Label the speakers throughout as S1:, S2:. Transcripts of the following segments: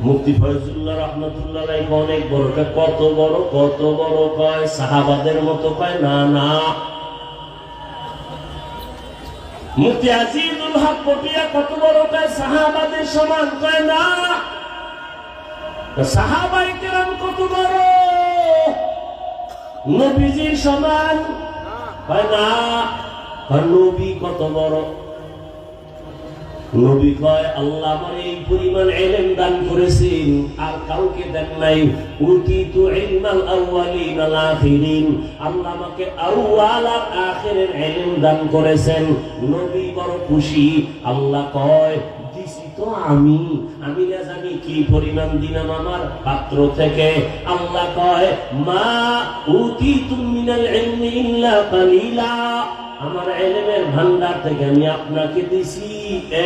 S1: মুক্তি ফয়জুল্লাহ রহমতুল্লাহ অনেক বড়। কত বড় কত বড় কয়? সাহাবাদের মতো কয়, না না। মুক্তি আজিজুল হক পটিয়া কত বড় কয়? সাহাবাদের সমান কয়, না। সাহাবাই কেরাম কত বড়? নবীজির সমান কয়, না। নবী কত বড়? নবী কয়, আল্লাহ আমার এই পরিমাণ এলেম দান করেছেন, আর কাউকে দেন নাই। আল্লাহ আমাকে আউয়াল আর এলেম দান করেছেন। নবী বড় খুশি। আল্লাহ কয়, দিছি তো আমি। আমি না জানি কি পরিমাণ দিলাম আমার পাত্র থেকে। আল্লাহ কয়, মা উতিতু মিনাল ইলমি ইল্লা কালিলা। আমার এলেমের ভান্ডার থেকে আমি আপনাকে দিছি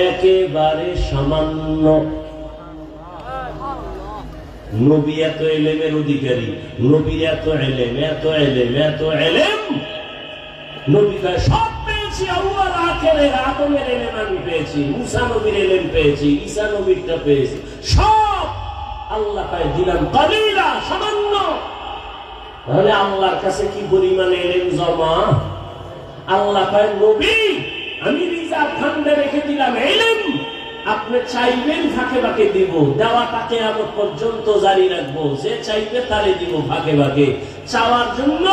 S1: একেবারে সামান্য। নবী এত এলেমের অধিকারী, নবীর এত এলেম এত এলেম এত এলেম। সব পেয়েছি আখেরের এলেম আমি পেয়েছি, মুসা নবীর এলেম পেয়েছি, ঈসা নবীরটা পেয়েছি। সব আল্লাহ কয়, দিলাম কলিলা, সামান্য। তাহলে আল্লাহর কাছে কি পরিমাণে এলেম জমা? আল্লাহ নবী, আমি রিজার্ভ ফান্ডে রেখে দিলাম এলেম আপনি চাইবেন ফাঁকে ফাঁকে দিব দেওয়াটাকে আমার পর্যন্ত জারি রাখব। যে চাইবে তারে দিব ফাঁকে ফাঁকে। চাওয়ার জন্য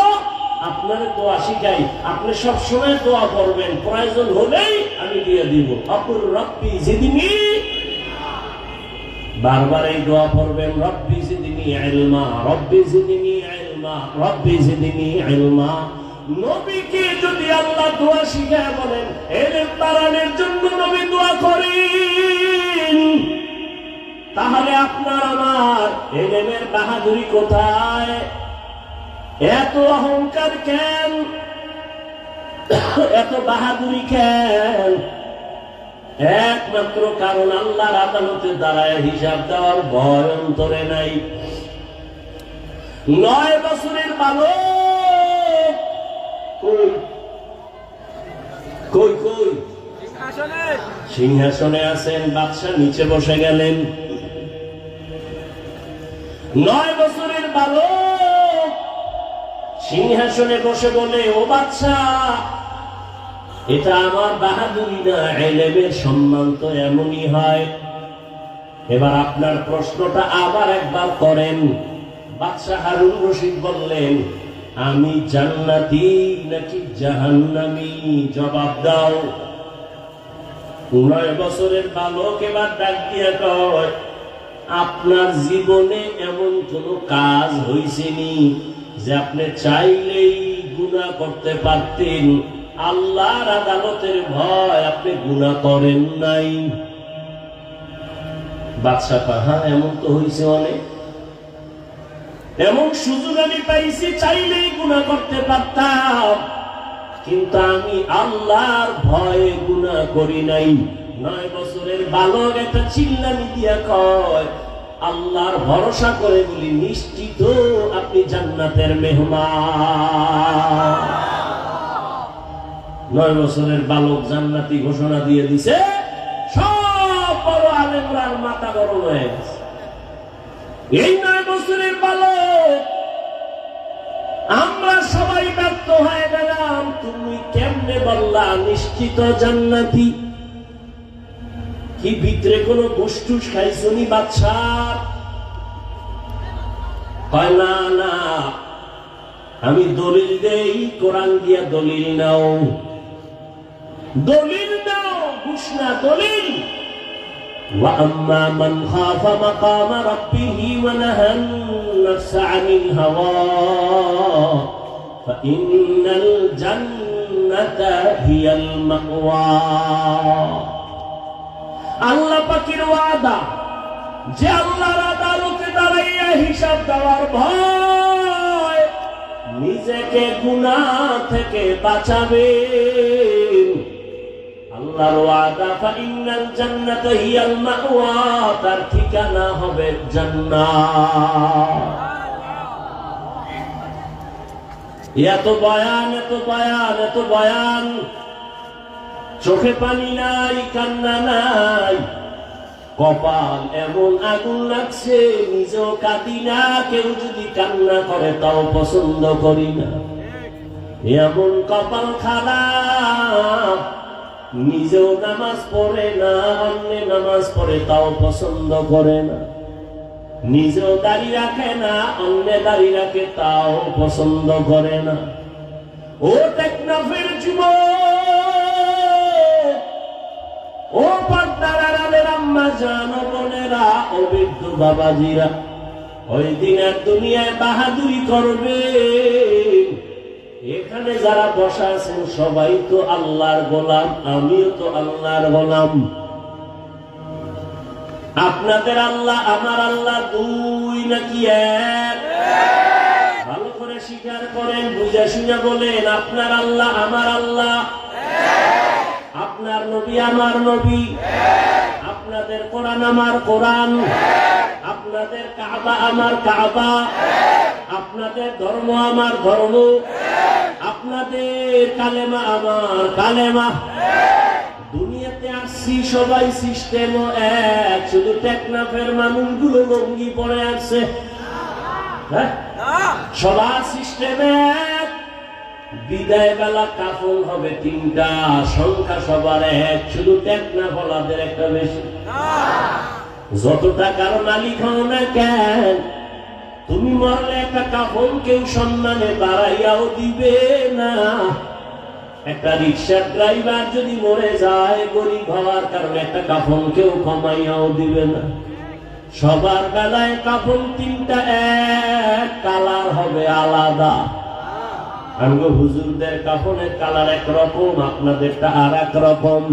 S1: আপনার দোয়া শিখাই, আপনি সবসময় দোয়া করবেন, প্রয়োজন হলেই আমি দিয়ে দিব। অপুর রব্বি যেদিনই বারবার এই দোয়া পড়বেন রব্বি জিদিনি ইলমা, রব্বি জিদিনি ইলমা, রব্বি জিদিনি ইলমা। নবীকে যদি আল্লাহ দোয়া শিখায় বলেন এলেম বাড়ানোর জন্য নবী দোয়া করেন। তাহলে আপনার আমার এলেমের বাহাদুরি কোথায়? এত অহংকার কেন? এত বাহাদুরি কেন? একমাত্র কারণ আল্লাহর আদালতে দাঁড়ায় হিসাব দেওয়ার ভয় অন্তরে নাই। নয় বছরের বালক কই কই কই সিংহাসনে আছেন বাদশাহ নিচে বসে গেলেন। নয় বছরের বালক সিংহাসনে বসে বলে ও বাদশাহ এটা আমার বাহাদুরি না এলেমের সম্মান তো এমনই হয়। এবার আপনার প্রশ্নটা আবার একবার করেন। বাদশাহ হারুন রশিদ বললেন আমি জান্নাতি নাকি জাহান্নামি? জবাব দাও। নয় বছরের বালক এবার ডাক দিয়া কয়, আপনার জীবনে এমন কোন কাজ হইছেনি যে আপনি চাইলেই গুণা করতে পারতেন? আল্লাহর আদালতের ভয় আপনি গুণা করেন নাই। বাদশাহ পাহা এমন তো হয়েছে অনেক। এমন সুযোগ আমি পাইছি, চাইলেই গুণা করতে পারতাম। কিন্তু আমি আল্লাহর ভয়ে গুণা করি নাই। নয় বছরের বালক একটা চিল্লানি দিয়া কয়, আল্লাহর ভরসা করে বলি, নিশ্চিত আপনি জান্নাতের মেহমান। নয় বছরের বালক জান্নাতি ঘোষণা দিয়ে দিছে, সব বড় আলেমরার মাথা গরম হয়ে গেছে। এই নয় বছরের বালক। আমরা সবাই ব্যর্থ হয়ে গেলাম। তুমি কেমনে বললা, নিশ্চিত জান্নাতি? কি ভিতরে কোনো গোষ্ঠুস খাইছনি বাচ্চা? না না। আমি দলিল দেই, কোরআন দিয়া দলিল নাও। দলিল নাও, ঘুষ না, দলিল। وأما من خاف مقام ربه ونهى النفس عن الهوى فإن الجنة هي المأوى আল্লাহ পাকের ওয়াদা যে আল্লাহর আদালতে দাঁড়াইয়া হিসাব দেওয়ার ভয় আমাদেরকে গুণা থেকে বাঁচাবেন আল্লাহর ওয়াদা মাওয়া তার ঠিকানা হবে জান্নাত। চোখে পানি নাই, কান্না নাই। কপাল এমন আগুন লাগছে, নিজেও কাঁদি না, কেউ যদি কান্না করে তাও পছন্দ করি না। এমন কপাল খারাপ। নিজেও নামাজ পড়ে না, অন্য নামাজ পড়ে, তাও পছন্দ করে না। নিজেও দাড়ি রাখে না, অন্য দাড়ি রাখে, তাও পছন্দ করে না। ও টেকনাফের যুব ও পর্দার আম্মা, জানো বোনেরা ও বৃদ্ধ বাবাজিরা, ওই দিনের দুনিয়ায় বাহাদুরি করবে। এখানে যারা বসা আছেন, সবাই তো আল্লাহর গোলাম, আমিও তো আল্লাহর গোলাম। আপনাদের আল্লাহ, আমার আল্লাহ দুই নাকি এক? ভালো করে স্বীকার করেন, বুঝে শুনে বলেন, আপনার আল্লাহ, আমার আল্লাহ। আপনার নবী, আমার নবী। আপনাদের কোরআন, আমার কোরআন। আপনাদের কাবা, আমার কাবা। আপনাদের ধর্ম আমার ধর্ম। আপনাদের কালেমা আমার কালেমা। দুনিয়াতে আসছি, সবাই সিস্টেম এক। শুধু টেকনাফের মানুষগুলো লঙ্গি পড়ে আছে হ্যাঁ? সবার সিস্টেম এক। বিদায় বেলা কাফন হবে তিনটা, সংখ্যা সবার এক। শুধু টেকনা ফলাদের একটা বেশি। যত টাকার মালিক হও না কেন তুমি মরলে একটা কাফন কেউ সম্মানে বাড়াইয়াও দিবে না। একটা রিক্সার ড্রাইভার যদি মরে যায়, গরিব হওয়ার কারণে একটা কাফন কেউ কমাইয়াও দিবে না। সবার বেলায় কাফন তিনটা এক, কালার হবে আলাদা। আমগো হুজুরদের কাফনের কালার এক রকম আপনাদেরটা আর এক রকম।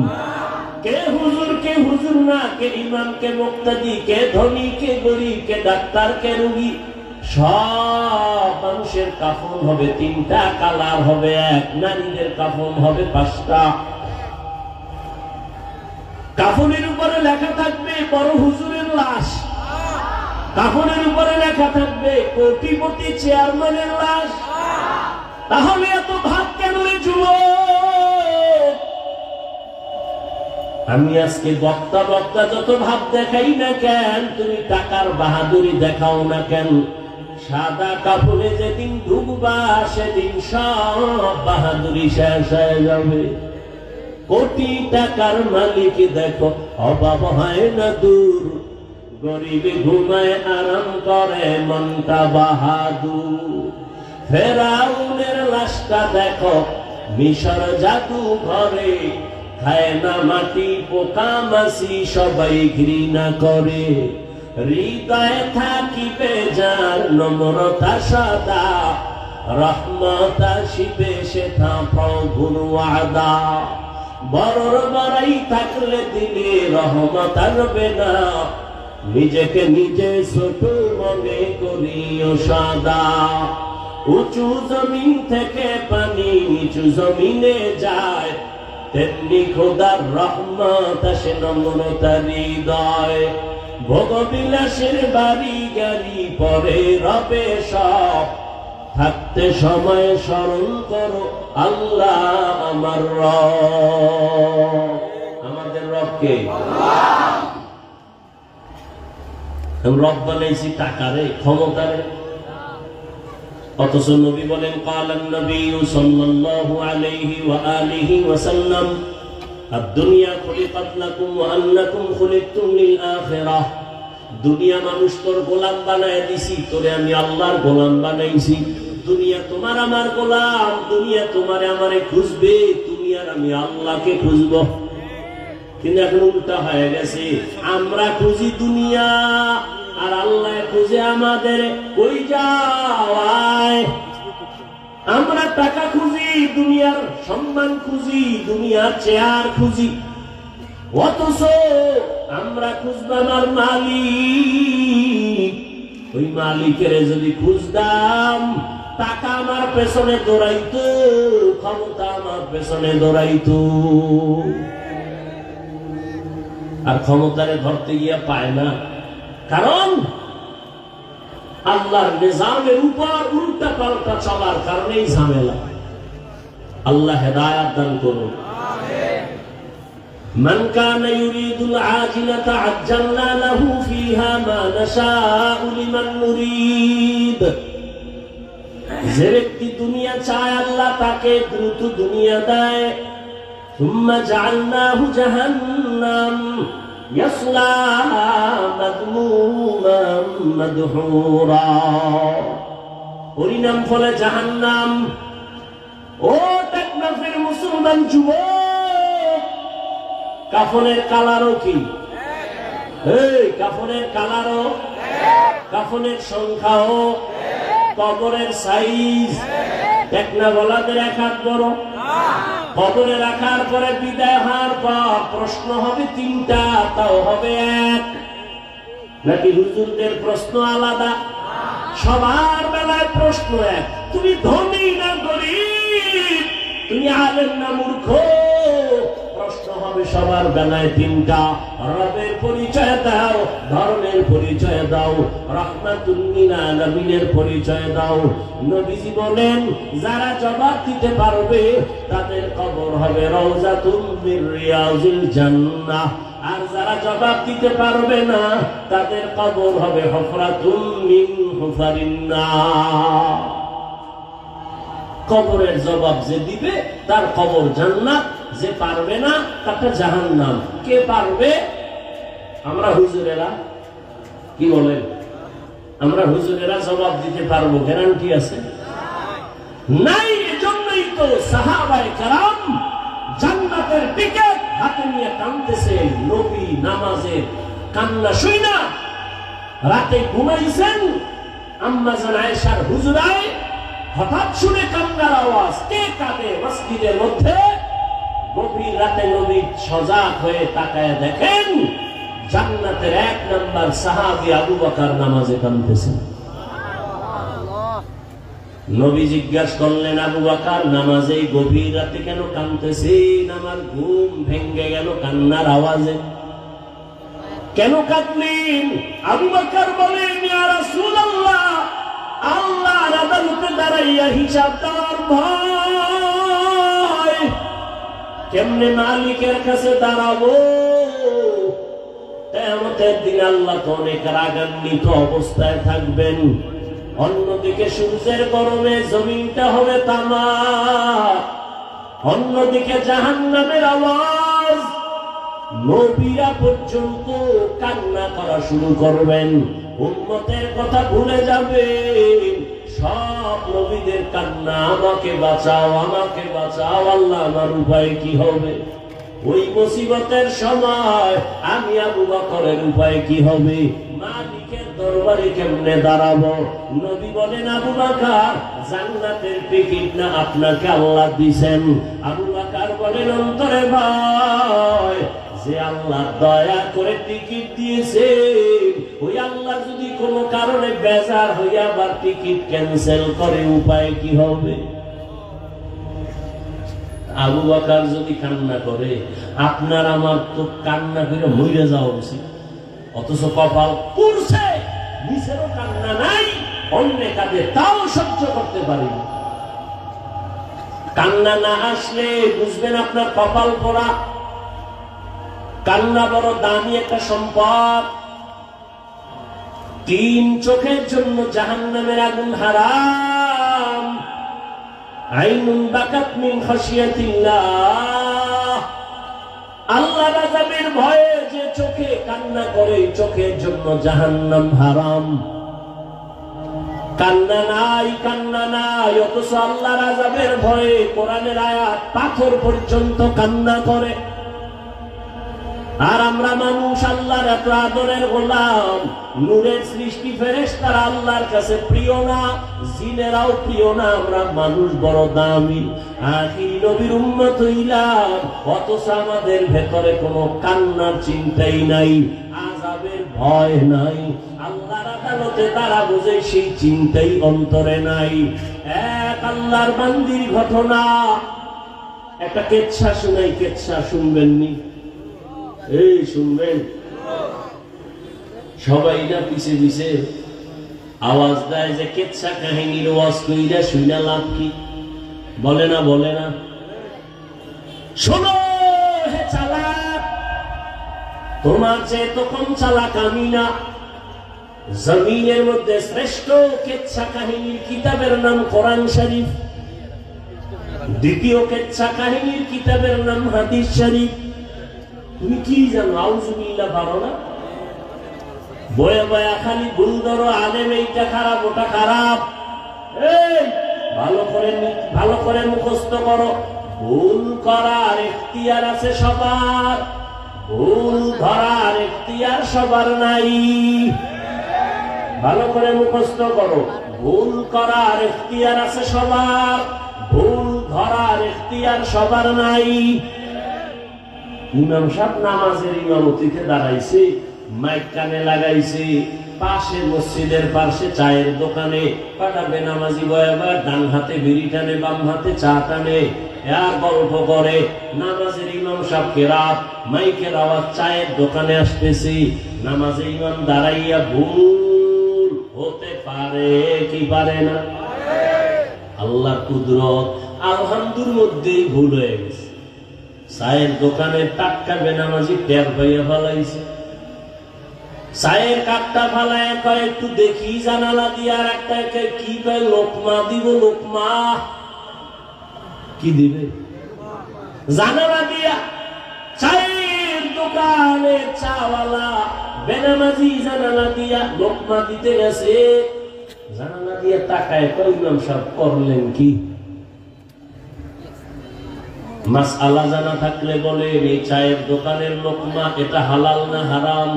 S1: কে হুজুর কে হুজুর না? কে ইমাম, কে মুক্তাদি, কে ধনী, কে গরিব, কে ডাক্তার, কে রুগী। সব মানুষের কাফন হবে, তিনটা কালার হবে, এক নারীদের কাফন হবে পাঁচটা। কাফনের উপরে লেখা থাকবে, বড় হুজুরের লাশ। কাফনের উপরে লেখা থাকবে, কোটিপতি চেয়ারম্যানের লাশ। তাহলে এত ভাব কেন আমি আজকে বক্তা বক্তা যত ভাব দেখাই না কেন, তুমি টাকার বাহাদুরি দেখাও না কেন? সাদা কাপড়ে যেদিন ঢুকবা সেদিন সব বাহাদুরি শেষ হয়ে যাবে। কোটি টাকার মালিক দেখো, অভাব হয় না দূর। গরিবে ঘুমায়, আরাম করে, মনটা বাহাদুর। ফেরাউনের লাশটা দেখো, মিশর জাদু ঘরে, খায় না মাটি পোকা মাসি সবাই ঘৃণা করে। হৃদয়ে থাকিবে যার নম্রতা সদা, রহমত আসিবে সেথা প্রভুর ওয়াদা। বড়র বড়াই থাকলে দিলে রহমত আসবে না নিজেকে নিজে ছোট মনে করিও সাদা। উঁচু জমিন থেকে পানি নিচু জমিনে যায়, তেমনি খোদার রহমত আসে নম্রতার হৃদয়। ভোগবিলাসের বাড়ি গাড়ি পরে রবে সব। থাকতে সময় স্মরণ করো, আল্লাহ আমার রব। আমাদের রবকে রব বানাইছি টাকারে, ক্ষমতারে। অথচ নবী বলেন, কালান নবী সাল্লাল্লাহু আলাইহি ওয়া আলিহি ওয়া সাল্লাম দুনিয়া খলিকাত লাকুম আন্নাকুম খুলিকতুম লিল আখিরাহ। দুনিয়া মানুষ তোর গোলাম বানায় দিছি, তোরে আমি আল্লাহর গোলাম বানাইছি। দুনিয়া তোমার আমার গোলাম, দুনিয়া তোমার আমারে খুঁজবে তুমি আর আমি আল্লাহকে খুঁজব। কিন্তু এখন উল্টা হয়ে গেছে, আমরা খুঁজি দুনিয়া, আর আল্লাহ খুঁজে আমাদের। ওই যাওয়ায় আমরা টাকা খুঁজি, দুনিয়ার সম্মান খুঁজি, দুনিয়ার চেয়ার খুঁজি। অথচ আমরা খুঁজব আর মালিক। ওই মালিকের যদি খুঁজতাম, টাকা আমার পেছনে দৌড়াইতো, ক্ষমতা আমার পেছনে দৌড়াইতো। আর ক্ষমতারে ধরতে গিয়া পায় না। কারণ আল্লাহর নিজামের উপর উল্টা পাল্টা চলার কারণেই ঝামেলা আল্লাহ হেদায়াত দান করুন من كان يريد العاجلة عجلنا له فيها ما نشاء لمن نريد যে ব্যক্তি দুনিয়া চায় আল্লাহ তাকে দ্রুত দুনিয়া দেয় ثم جعلناه جهنم يصلاها مذموما مدحورا পরিণাম ফলে জাহান্নাম ও টেকনাফের মুসলমান যুবক কাফনের কালারও কি এই কাফনের কালারও কাফনের সংখ্যাও কবরের সাইজ টেকনা বলাদের এক হাত বড় কবরে রাখার পরে বিদায় হওয়ার পর প্রশ্ন হবে তিনটা, তাও হবে এক। নাকি হুজুরদের প্রশ্ন আলাদা? সবার বেলায় প্রশ্ন এক। তুমি ধনী না গরিব? তুমি আলেন না মূর্খ? সবার বেলায় তিনটা। রবের পরিচয় দাও, ধর্মের পরিচয় দাও নবীনের পরিচয় দাও। নবীজি বলেন, যারা জবাব দিতে পারবে, তাদের কবর হবে রওজাতুল জান্নাহ। আর যারা জবাব দিতে পারবে না, তাদের কবর হবে হফরাতুল মিন কবরের জবাব যে দিবে, তার কবর জান্নাত। যে পারবে না, তারটা জাহান্নাম। কে পারবে? আমরা হুজুরেরা। কি বলেন? আমরা হুজুরেরা জবাব দিতে পারব, গ্যারান্টি আছে? নাই, এজন্যই তো সাহাবায়ে কারাম জান্নাতের টিকেট হাতে নিয়ে কাঁদতেছে নবী নামাজের কান্না শুই না। রাতে ঘুমাইছেন। আম্মা জান আয়েশার হুজুরায় হঠাৎ শুনে কান্নার আওয়াজ, কে কাঁদে মসজিদের মধ্যে? গভীর রাতে নবী সজাগ হয়ে তাকায় দেখেন, জান্নাতের এক নম্বর সাহাবি আবু বকর নামাজে কাঁদতেছেন নবী জিজ্ঞাসা করলেন, আবু বাকার, নামাজে গভীর রাতে কেন কাঁদতেছেন? আমার ঘুম ভেঙ্গে গেল কান্নার আওয়াজে। কেন কাঁদলেন? আবু বাকার বলেন রাসূলুল্লাহ আদালতে দাঁড়াইয়া হিসাব দেওয়ার ভয় কেমনে মালিকের কাছে দাঁড়াবো? তেমতের দিন আল্লাহ তো অনেক রাগান্বিত অবস্থায় থাকবেন। অন্যদিকে সূর্যের গরমে জমিনটা হবে তামা। অন্যদিকে জাহান নামের আওয়াজ। নবীরা পর্যন্ত কান্না করা শুরু করবেন। উন্মতের কথা ভুলে যাবে সব নবীদের কান্না, আমাকে বাঁচাও আমাকে বাঁচাও, আল্লাহ আমার উপায় কি হবে? ওই মুসিবতের সময় আমি আবু বকরের উপায় কি হবে? মালিকের দরবারে কেমনে দাঁড়াবো? নবী বলেন, আবু বাকার, জান্নাতের টিকিট না আপনাকে আল্লাহ দিছেন? আবু বাকার বলেন, অন্তরে ভাই, যে আল্লাহ দয়া করে টিকিট দিয়েছে ওই আল্লাহ যদি কোনো কারণে বেজার হইয়া আবার টিকিট ক্যান্সেল করে, উপায় কি হবে? আবু বাকার যদি কান্না করে, আপনার আমার তো কান্না করে মরে যাওয়া উচিত। অথচ কপাল পুরছে নিচেরও কান্না নাই, অন্য কাজে তাও সহ্য করতে পারি। কান্না না আসলে বুঝবেন আপনার কপাল পড়া। কান্না বড় দামি একটা সম্পদ। তিন চোখের জন্য জাহান্নামের আগুন হারাম। আইনুন বাকাত মিন আল্লাহ রাজাবের ভয়ে যে চোখে কান্না করে, চোখের জন্য জাহান্নাম হারাম। কান্না নাই কান্না নাই, অথচ আল্লাহ রাজাবের ভয়ে কোরআনের আয়াত পাথর পর্যন্ত কান্না করে। আর আমরা মানুষ আল্লাহর এত আদরের গোলাম, নূরের সৃষ্টি ফেরেস তারা আল্লাহর কাছে প্রিয় না, জিনেরাও প্রিয় না, আমরা মানুষ বড় দামি। নবীর উন্মত হইলাম, অথচ আমাদের ভেতরে কোনো কান্নার চিন্তাই নাই আজাবের ভয় নাই। আল্লাহর আদালতে তারা বোঝে সেই চিন্তাই অন্তরে নাই। এক আল্লাহর বান্দির ঘটনা। একটা কেচ্ছা শুনাই, কেচ্ছা শুনবেননি? এই, শুনবেন? সবাই না পিছে পিছে আওয়াজ দেয় যে, কেচ্ছা কাহিনীর ওয়াজ কইরা শুইনা লাভ কি? বলে না বলে না। শোনো, হে চালাক, তোমার চেয়ে তো কম চালাক আমি না। জমিনের মধ্যে শ্রেষ্ঠ কেচ্ছা কাহিনীর কিতাবের নাম কোরআন শরীফ। দ্বিতীয় কেচ্ছা কাহিনীর কিতাবের নাম হাদিস শরীফ। তুমি কি জানো? আউজুবিল্লাহ পারো না? বয়ে বয়া খালি ভুল ধরো আলেম এইটা খারাপ, ওটা খারাপ। ভালো করে ভালো করে মুখস্থ করো। ভুল করার এখতিয়ার আছে সবার। ভুল ধরার এখতিয়ার সবার নাই। ভালো করে মুখস্থ করো। ভুল করার এখতিয়ার আছে সবার। ভুল ধরার এখতিয়ার সবার নাই। ইমাম সাহেব নামাজের ইমামতিতে দাঁড়াইছে মাইক কানে লাগাইছে, পাশে মসজিদের পাশে চায়ের দোকানে, পাটা বেনামাজি বয়াবার ডান হাতে বিড়ি টানে, বাম হাতে চা টানে গল্প করে। নামাজের ইমাম সাহেবকে রাত মাইকের আওয়াজ চায়ের দোকানে আসতেছে। নামাজে ইমাম দাঁড়াইয়া ভুল হতে পারে কি পারে না? আল্লাহ কুদরত আলহামদুর মধ্যেই ভুল হয়ে গেছে। চায়ের দোকানে টাটকা বেনামাজি টের পাইয়া ফেলাইছে। কাপটা ফালায় একটু দেখি জানালা দিয়ে আর একটা কি কয় লোকমা দিব, লোকমা। কি দিবে? জানালা দিয়া চায়ের দোকানে চাওয়ালা বেনামাজি জানালা দিয়া লোকমা দিতে গেছে। জানালা দিয়ে তাকায় কয় ইমাম সাহেব করলেন কি? মাস আলা জানা থাকলে বলে এই চায়ের দোকানের লোকমা এটা হালাল না হারাম?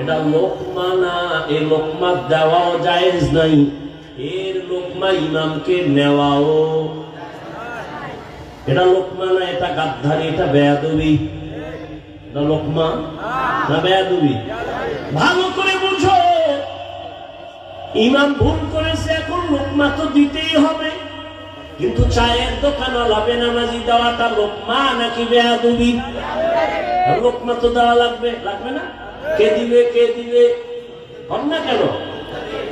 S1: এটা লোকমা না এই লোকমা দেওয়াও জায়েজ নাই, এর লোকমা ইমামকে নেওয়াও। এটা লোকমা না, এটা গাদ্ধারি এটা বেয়াদবি। এটা লোকমা না বেয়াদবি? ভালো করে বুঝো। ইমাম ভুল করেছে, এখন লোকমা তো দিতেই হবে। কিন্তু চায়ের দোকান লাভে নামাজি দেওয়াটা লোকমা নাকি বেয়াদুবি? লোকমা তো দেওয়া লাগবে লাগবে না? কে দিবে কে দিবে? হন না কেন?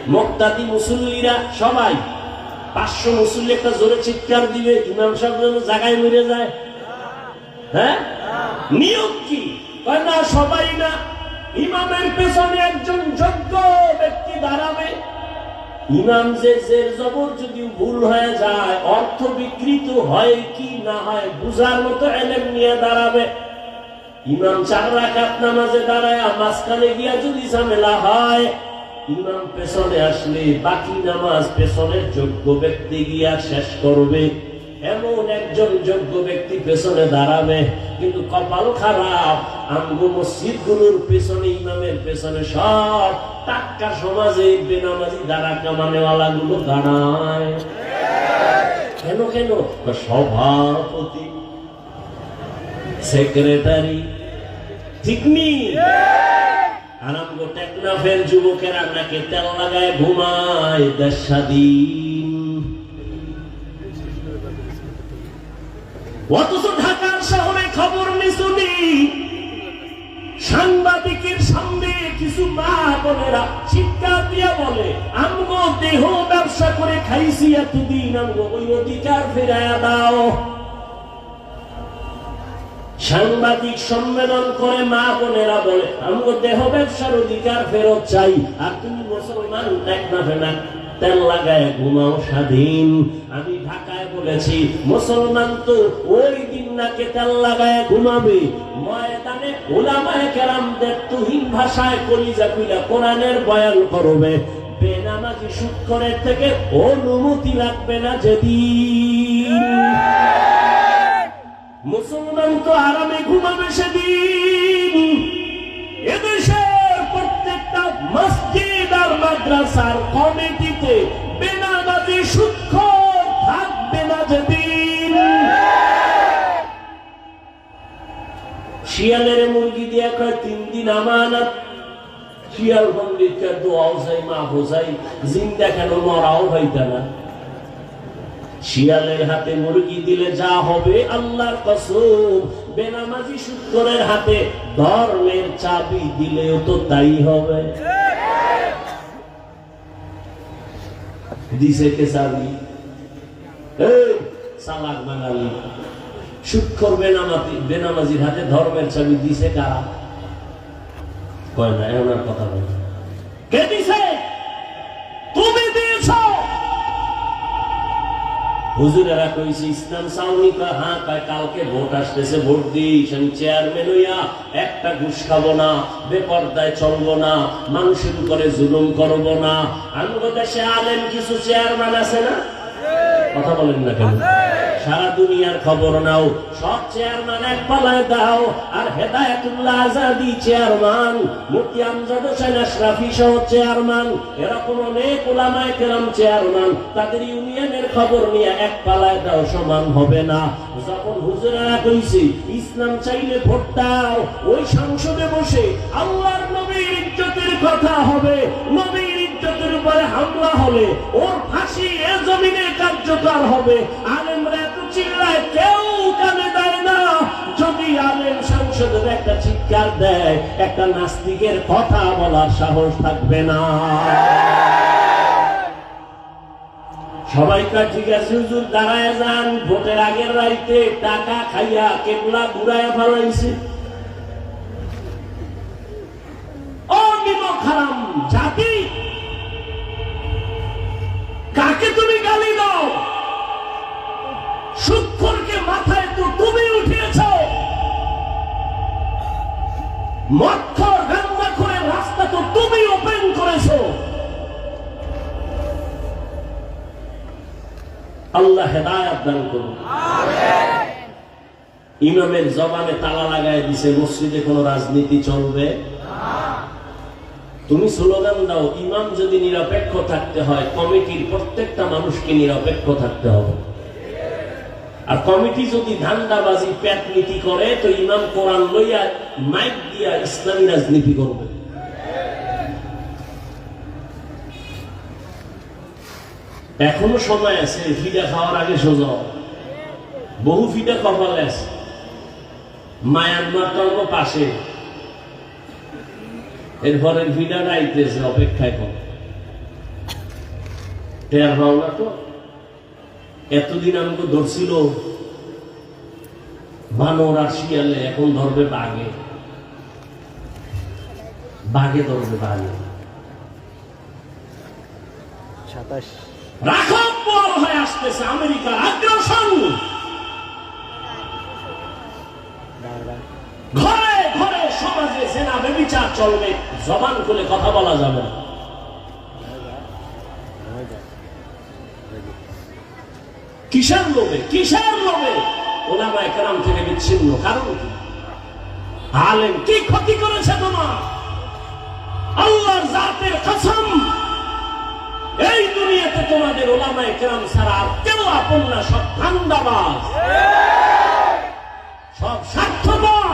S1: মুক্তাদি মুসল্লিরা সবাই পাঁচশো মুসল্লি একটা জোরে চিৎকার দিবে, ইমাম সাহেব যেন জায়গায় মরে যায়। হ্যাঁ? নিয়ম কি? না, সবাই না, ইমামের পেছনে একজন যোগ্য ব্যক্তি দাঁড়াবে। ইমাম যে জবর যদি ভুল হয়ে যায়, অর্থ বিকৃত হয় কি না হয় বুঝার মতো এলেম নিয়ে দাঁড়াবে। ইমাম চার রাকাত নামাজে দাঁড়ায় মাঝখানে গিয়া যদি ঝামেলা হয়, ইমাম পেছনে আসলে বাকি নামাজ পেছনের যোগ্য ব্যক্তি গিয়া শেষ করবে। এমন একজন যোগ্য ব্যক্তি পেছনে দাঁড়াবে। কিন্তু কপাল খারাপ। আমগো মসজিদগুলোর পেছনে, ইমামের পেছনে সব টাক্কা সমাজে বেনামাজি দাঁড়া কামানেওয়ালা গুলো দাঁড়ায়। কেন কেন? সভাপতি, সেক্রেটারি, ঠিক নেই আরাম টেকনাফের যুবকেরা নাকে তেল লাগায় ঘুমায় দেশ স্বাধীন অথচ ঢাকার শহরে খবর নিশুনি সাংবাদিকের সামনে কিছু মা বোনেরা চিৎকার দিয়া বলে, আমগো দেহ ব্যবসা করে খাইছি এতদিন, আমগো ওই অধিকার ফেরায়া দাও। সাংবাদিক সম্মেলন করে মা বোনেরা বলে, আমগো দেহ ব্যবসার অধিকার ফেরত চাই, আর তুমি মুসলমান দেখ না ফেনা তেল লাগায় ঘুমাও স্বাধীন। আমি ঢাকায় বলেছি, মুসলমান তো ওই দিন নাকে তেল লাগায় ঘুমাবে। ময়দানে ওলামায় কেরামদের তুহিন ভাষায় কলিজা কুইলা কোরআনের বয়ান করবে। বেনামাজি থেকে অনুমতি লাগবে না যেদিন। মুসলমান তো আরামে ঘুমাবে সেদিন। এদেশের প্রত্যেকটা মসজিদ মাদ্রাসার কমিটিতে বেনামাজি সূক্ষ্ম থাকবে না যেদিন। শিয়ালের মুরগি দিয়া কয়, তিন দিন আমানত। শিয়াল পন্ডিতকে দোয়াও চাই মা হোসাই জিন্দা কেন মরাও হইতা না? শিয়ালের হাতে মুরগি দিলে যা হবে আল্লাহর কসম। বেনামাজি শুক্রের হাতে ধর্মের চাবি দিলেও তো তাই হবে। দিছে কে চাবি সালাক বাঙালি সুক্ষর বেনামাজি বেনামাজির হাতে ধর্মের চাবি দিছে কারা? কয় না এমন কথা বলে। কে দিছে? তুমি দিয়েছ! হুজুরেরা কইছে, ইসলাম সাউনি কা হ্যাঁ তাই কালকে ভোট আসতেছে, ভোট দিস আমি চেয়ারম্যান হইয়া একটা ঘুষ খাব না, বেপর্দায় চলবো না, মানুষের উপরে জুলুম করব না। আমি সে আলেন কিছু চেয়ারম্যান আছে না? কথা বলেন না কেন? সারা দুনিয়ার খবর নাও। সব চেয়ারম্যান এক পালায় দাও, আর হেদায়তুল্লাহ আজাদি চেয়ারম্যান, মুফতি আমজাদ হোসেন আশরাফি সহ চেয়ারম্যান এরকম অনেক ওলামায়ে কেরাম চেয়ারম্যান, তাদের ইউনিয়নের খবর নিয়ে এক পালায় দাও, সমান হবে না। যখন হুজুরেরা কইছে, ইসলাম চাইলে ভোট দাও ওই সংসদে বসে আল্লাহর নবীর ইজ্জতের কথা হবে, নবীর ইজ্জতের উপরে হামলা হলে ওর ফাঁসি এ জমিনে কার্যকর হবে। আলেমরা চিল্লায় কেউ কানে দেয় না। যদি আলেম সংসদের একটা চিৎকার দেয়, একটা নাস্তিকের কথা বলার সাহস থাকবে না। সবাই ঠিক আছে, হুজুর, দাঁড়ায় যান। ভোটের আগের রাইতে টাকা খাইয়া কেবলা ঘুরায় ফেলাইছে। ও নিমক হারাম জাতি মক্ষর গান্দা করে রাস্তা তো তুমি ওপেন করেছ। আল্লাহ হেদায়াত দান করুন। ইমামের জবানে তালা লাগায় দিছে মসজিদে কোনো রাজনীতি চলবে? তুমি স্লোগান দাও ইমাম যদি নিরপেক্ষ থাকতে হয় কমিটির প্রত্যেকটা মানুষকে নিরপেক্ষ থাকতে হবে। আর কমিটি যদি ধান্দাবাজি, প্যাট নীতি করে, তো ইমাম কোরআন লইয়া মাইক দিয়া ইসলামী রাজনীতি করবে। এখনও সময় আছে ফিডা খাওয়ার আগে সোজা বহু ফিডা কপালে আছে। মায়ানমার ধর্ম পাশে। এরপরের ফিডা আইতেছে, অপেক্ষায় কর। তো? এতদিন আমাকে ধরছিল বানর আর শিয়ালে এখন ধরবে বাঘে। বাঘে ধরবে বাঘে। হয়ে আসতেছে আগ্রাসন। ঘরে ঘরে সমাজে সেনা বেবিচার চলবে। জবান খুলে কথা বলা যাবে না। কিসের লোভে কিসের লোভে ওলামায় কেরাম থেকে বিচ্ছিন্ন। কারণ কি? আলেম কি ক্ষতি করেছে তোমার? আল্লাহর জাতের কসম, এই দুনিয়াতে তোমাদের ওলামায় কেরাম ছাড়া আর কেউ আপন না, সব ধান্দাবাজ। সব স্বার্থপর।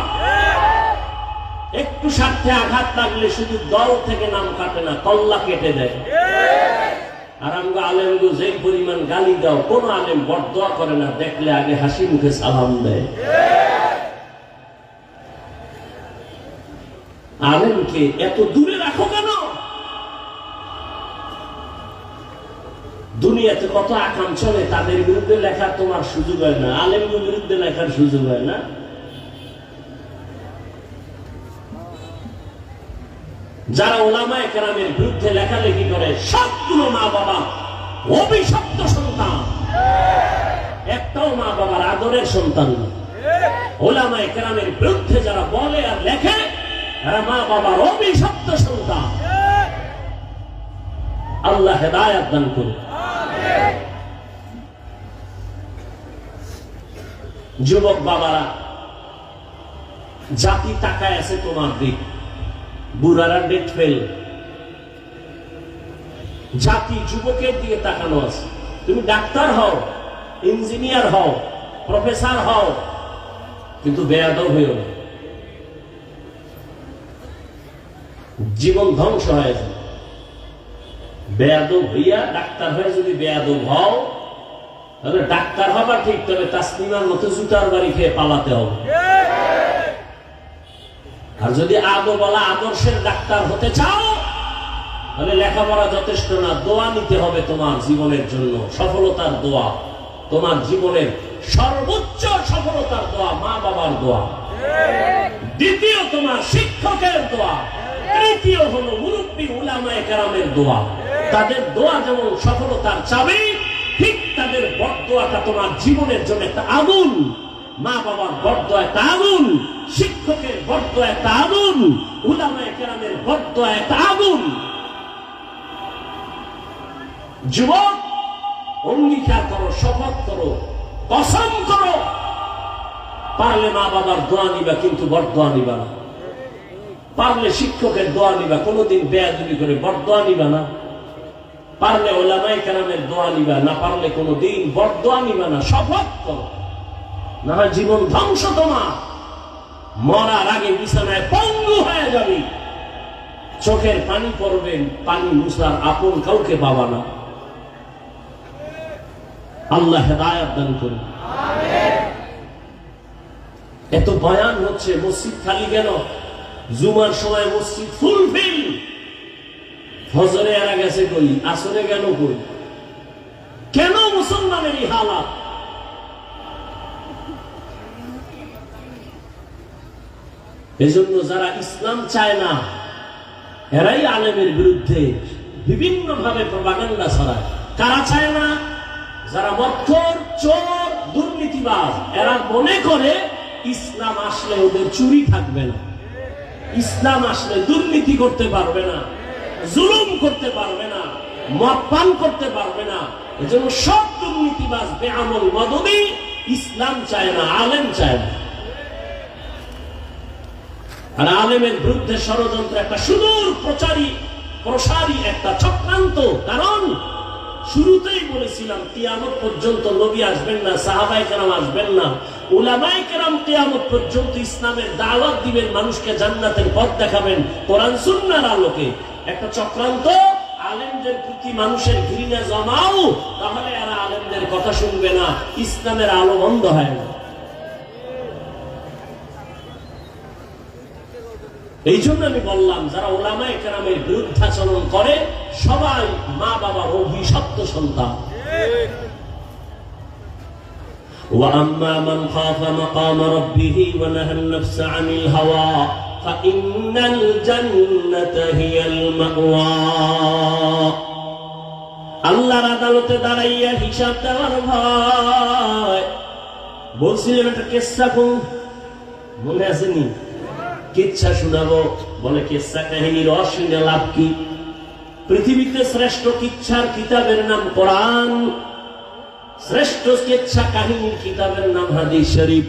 S1: একটু স্বার্থে আঘাত লাগলে শুধু দল থেকে নাম কাটে না কল্লা কেটে দেয়। আর আমগো আলেমগো যেই পরিমাণ গালি দাও, কোন আলেম বরদোয়া করে না, দেখলে আগে হাসি মুখে সালাম দেয়। আলেমকে এত দূরে রাখো কেন? দুনিয়াতে কত আকাম চলে, তাদের বিরুদ্ধে লেখার তোমার সুযোগ হয় না আলেমগুলোর বিরুদ্ধে লেখার সুযোগ হয় না। যারা ওলামায় কেরামের বিরুদ্ধে লেখালেখি করে, সবগুলো মা বাবা অভিশপ্ত সন্তান। একটাও মা বাবার আদরের সন্তান না। ওলামায় কেরামের বিরুদ্ধে যারা বলে আর লেখে এরা মা বাবার অভিশপ্ত সন্তান। আল্লাহ হেদায়াত দান করুন। যুবক বাবারা, জাতি তাকায় আছে তোমার দিক। বুড়ারা ডেট ফেল জাতি যুবকের দিকে তাকানো আছে। তুমি ডাক্তার হও ইঞ্জিনিয়ার হও প্রফেসর হও, কিন্তু জীবন ধ্বংস হয়ে যাবে বেয়াদব হইয়া ডাক্তার হয়ে যদি বেয়াদব হও, তাহলে ডাক্তার হবা ঠিক, তবে তাসলিমার মতো জুতার বাড়ি খেয়ে পালাতে হবে। আর যদি আদো বলা আদর্শের ডাক্তার হতে চাও, তাহলে লেখাপড়া যথেষ্ট না, দোয়া নিতে হবে তোমার জীবনের জন্য, সফলতার দোয়া। তোমার জীবনের সর্বোচ্চ সফলতার দোয়া মা বাবার দোয়া। দ্বিতীয় তোমার শিক্ষকের দোয়া। তৃতীয় হলো মুরব্বী উলামায়ে কেরামের দোয়া। তাদের দোয়া যেমন সফলতার চাবি, ঠিক তাদের বদোয়াটা তোমার জীবনের জন্য একটা আগুন। মা বাবার বদোয়া একটা আগুন। শিক্ষকের বদোয়া একটা আগুন কেরামের বদোয়া একটা আগুন যুবক, অঙ্গীকার করো, শপথ করো কসম করো। পারলে মা বাবার দোয়া নিবা, কিন্তু বড় দোয়া নিবা না। পারলে শিক্ষকের দোয়া নিবা, কোনোদিন বেয়াদুবি করে বড় দোয়া নিবা না। পারলে ওলামাই কেরামের দোয়া নিবা, না পারলে কোনোদিন বড় দোয়া নিবা না। শপথ করো। না জীবন ধ্বংস তোমার। মরার আগে বিছানায় পঙ্গু হয়ে যাবি। চোখের পানি পড়বেন পানি মুসার আপন কাউকে পাবা না। আল্লাহ হেদায়াত দান করুন। এত বয়ান হচ্ছে, মসজিদ খালি কেন? জুমার সময় মসজিদ ফুলফিল ফজরে এরা গেছে কই, আসরে কেন কই? কেন মুসলমানের এই হালাত? এজন্য যারা ইসলাম চায় না, এরাই আলেমের বিরুদ্ধে বিভিন্ন ভাবে প্রবাগান্ডা ছড়ায়। কারা চায় না? যারা মক্ষর চোর, দুর্নীতিবাজ, এরা মনে করে ইসলাম আসলে ওদের চুরি থাকবে না। ইসলাম আসলে দুর্নীতি করতে পারবে না, জুলুম করতে পারবে না, মদ পান করতে পারবে না। এজন্য সব দুর্নীতিবাজ বেআমল মদবি ইসলাম চায় না, আলেম চায় না। আর আলেমের বিরুদ্ধে ষড়যন্ত্র একটা সুদূর প্রচারী, প্রসারী একটা চক্রান্ত। কারণ শুরুতেই বলেছিলাম পর্যন্ত নবী আসবেন না সাহাবাই কেরাম আসবেন না। কেরাম পর্যন্ত ইসলামের দাওয়াত দিবেন, মানুষকে জান্নাতের পথ দেখাবেন, কোরআন, সুন্নার আলোকে। একটা চক্রান্ত, আলেমদের প্রতি মানুষের ঘৃণা জমাও, তাহলে এরা আলেমদের কথা শুনবে না, ইসলামের আলো বন্ধ হয় না। এই জন্য আমি বললাম যারা ওলামায় কেরামের বিরুদ্ধাচরণ করে সবাই মা বাবার অভিশপ্ত সন্তান وأما من خاف مقام ربه ونهى النفس عن الهوى فإن الجنة هي المأوى আল্লাহর আদালতে দাঁড়াইয়া হিসাব দেওয়ার ভয় বলছিলেন একটা কেসা কোন মনে আসেনি কিচ্ছা শোনাবো, বলে কিচ্ছা কাহিনীর অশুনে লাভ কি? পৃথিবীতে শ্রেষ্ঠ কিচ্ছার কিতাবের নাম কোরআন, শ্রেষ্ঠ কিচ্ছা কাহিনীর কিতাবের নাম হাদিস শরীফ।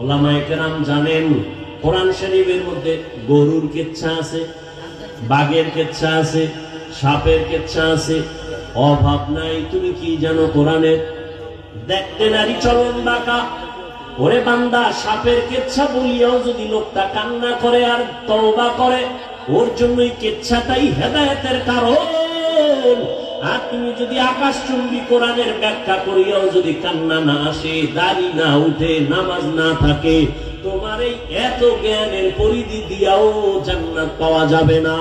S1: ওলামায়ে কেরাম জানেন, কোরআন শরীফের মধ্যে গরুর কেচ্ছা আছে, বাঘের কেচ্ছা আছে, সাপের কেচ্ছা আছে। অভাব নাই, তুমি কি জানো কোরআনের? দেখতে নারী চলন বাঁকা ওরে বান্দা, সাপের কেচ্ছা বলিয়াও যদি লোকটা কান্না করে আর তওবা করে, ওর জন্যই কেচ্ছাটাই হেদায়েতের কারণ। আর তুমি যদি আকাশ চুম্বি কোরআনের ব্যাখ্যা করিয়াও যদি কান্না না আসে, দাড়ি না উঠে, নামাজ না থাকে, তোমার এই এত জ্ঞানের পরিধি দিয়াও জান্নাত পাওয়া যাবে না।